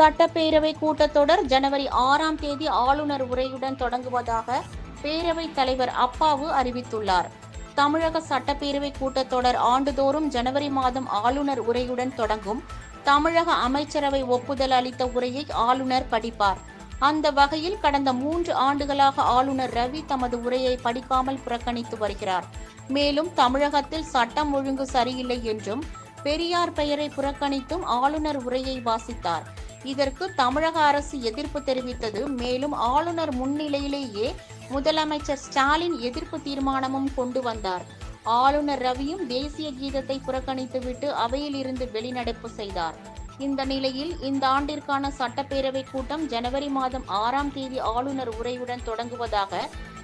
சட்டப்பேரவை கூட்டத்தொடர் ஜனவரி ஆறாம் தேதி ஆளுநர் உரையுடன் தொடங்குவதாக பேரவைத் தலைவர் அப்பாவு அறிவித்துள்ளார். தமிழக சட்டப்பேரவை கூட்டத்தொடர் ஆண்டுதோறும் ஜனவரி மாதம் ஆளுநர் உரையுடன் தொடங்கும். தமிழக அமைச்சரவை ஒப்புதல் அளித்த உரையை ஆளுநர் படிப்பார். அந்த வகையில் கடந்த மூன்று ஆண்டுகளாக ஆளுநர் ரவி தமது உரையை படிக்காமல் புறக்கணித்து வருகிறார். மேலும் தமிழகத்தில் சட்டம் ஒழுங்கு சரியில்லை என்றும் பெரியார் பெயரை புறக்கணித்தும் ஆளுநர் உரையை வாசித்தார். இதற்கு தமிழக அரசு எதிர்ப்பு தெரிவித்தது. மேலும் ஆளுநர் முன்னிலையிலேயே முதலமைச்சர் ஸ்டாலின் எதிர்ப்பு தீர்மானமும் கொண்டு வந்தார். ஆளுநர் ரவியும் தேசிய கீதத்தை புறக்கணித்துவிட்டு அவையில் இருந்து வெளிநடப்பு செய்தார். இந்த நிலையில் இந்த ஆண்டிற்கான சட்டப்பேரவை கூட்டம் ஜனவரி மாதம் ஆறாம் தேதி ஆளுநர் உரையுடன் தொடங்குவதாக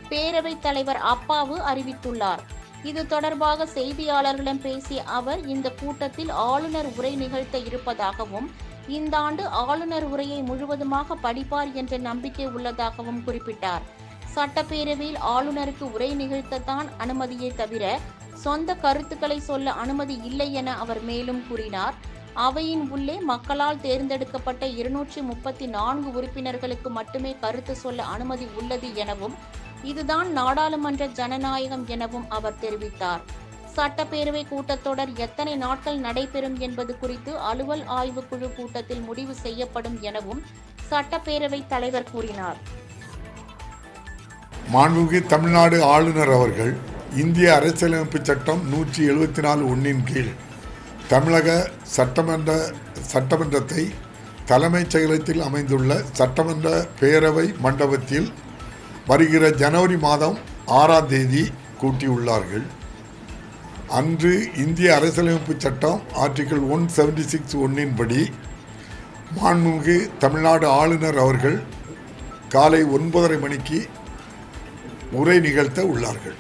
பேரவைத் தலைவர் அப்பாவு அறிவித்துள்ளார். இது தொடர்பாக செய்தியாளர்களிடம் பேசிய அவர் இந்த கூட்டத்தில் ஆளுநர் உரை நிகழ்த்த இருப்பதாகவும் இந்த ஆண்டு ஆளுநர் உரையை முழுவதுமாக படிப்பார் என்ற நம்பிக்கை உள்ளதாகவும் குறிப்பிட்டார். சட்டப்பேரவையில் ஆளுநருக்கு உரை நிகழ்த்தத்தான் அனுமதியை தவிர சொந்த கருத்துக்களை சொல்ல அனுமதி இல்லை என அவர் மேலும் கூறினார். அவையின் உள்ளே மக்களால் தேர்ந்தெடுக்கப்பட்ட இருநூற்றி முப்பத்தி நான்கு உறுப்பினர்களுக்கு மட்டுமே கருத்து சொல்ல அனுமதி உள்ளது எனவும் இதுதான் நாடாளுமன்ற ஜனநாயகம் எனவும் அவர் தெரிவித்தார். சட்டப்பேரவை கூட்டத்தொடர் எத்தனை நாட்கள் நடைபெறும் என்பது குறித்து அலுவல் ஆய்வுக்குழு கூட்டத்தில் முடிவு செய்யப்படும் எனவும் சட்டப்பேரவை தலைவர் கூறினார். மாண்புமிகு தமிழ்நாடு ஆளுநர் அவர்கள் இந்திய அரசியலமைப்பு சட்டம் நூற்றி எழுபத்தி நாலு ஒன்றின் கீழ் தமிழக சட்டமன்ற சட்டமன்றத்தை தலைமைச் செயலகத்தில் அமைந்துள்ள சட்டமன்ற பேரவை மண்டபத்தில் வருகிற ஜனவரி மாதம் ஆறாம் தேதி கூட்டியுள்ளார்கள். அன்று இந்திய அரசியலமைப்பு சட்டம் ஆர்டிகிள் ஒன் செவன்டி சிக்ஸ் ஒன்னின்படி மாண்புமிகு தமிழ்நாடு ஆளுநர் அவர்கள் காலை ஒன்பதரை மணிக்கு உரை நிகழ்த்த உள்ளார்கள்.